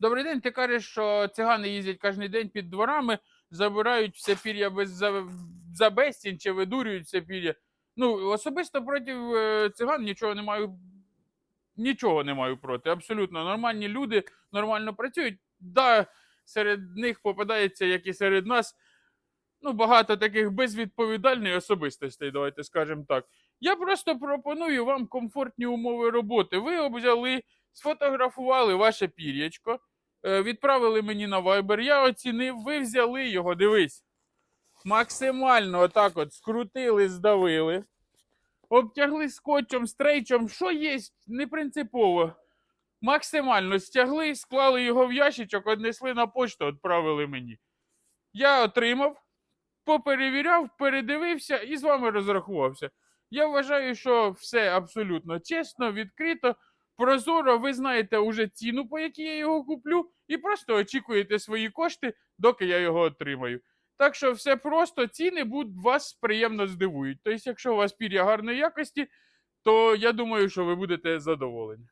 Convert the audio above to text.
Добрий день, ти кажеш, що цигани їздять кожен день під дворами, забирають все пір'я без за, за безцінь чи видурюють все пір'я. Ну, особисто проти е, циган нічого не маю. Нічого не маю проти. Абсолютно нормальні люди нормально працюють. Да, серед них попадається, як і серед нас, ну, багато таких безвідповідальних особистостей, давайте скажемо так. Я просто пропоную вам комфортні умови роботи. Ви взяли, сфотографували ваше пір'ячко, відправили мені на Viber, я оцінив, ви взяли його, дивись. Максимально отак от скрутили, здавили, обтягли скотчем, стрейчем, що є, не принципово. Максимально стягли, склали його в ящичок, однесли на почту, відправили мені. Я отримав, поперевіряв, передивився і з вами розрахувався. Я вважаю, що все абсолютно чесно, відкрито, прозоро. Ви знаєте уже ціну, по якій я його куплю, і просто очікуєте свої кошти, доки я його отримаю. Так що все просто, ціни будуть вас приємно здивують. Тобто, якщо у вас пір'я гарної якості, то я думаю, що ви будете задоволені.